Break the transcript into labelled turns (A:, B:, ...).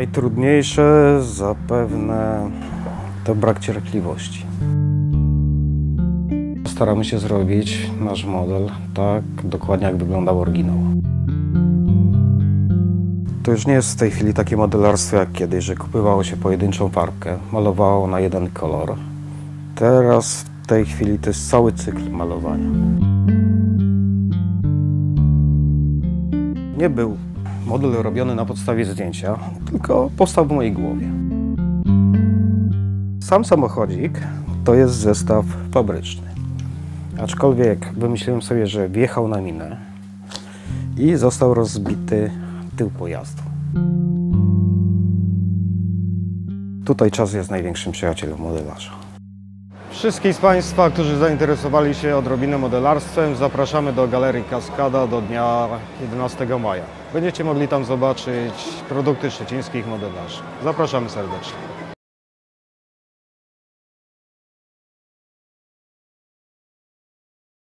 A: Najtrudniejsze zapewne to brak cierpliwości. Staramy się zrobić nasz model tak dokładnie jak wyglądał oryginał. To już nie jest w tej chwili takie modelarstwo jak kiedyś, że kupywało się pojedynczą farbkę, malowało na jeden kolor. Teraz w tej chwili to jest cały cykl malowania. Nie był model robiony na podstawie zdjęcia, tylko powstał w mojej głowie. Sam samochodzik to jest zestaw fabryczny. Aczkolwiek wymyśliłem sobie, że wjechał na minę i został rozbity tył pojazdu. Tutaj czas jest największym przyjacielem modelarza. Wszystkich z Państwa, którzy zainteresowali się odrobinę modelarstwem, zapraszamy do Galerii Kaskada do dnia 11 maja. Będziecie mogli tam zobaczyć produkty szczecińskich modelarzy. Zapraszamy serdecznie.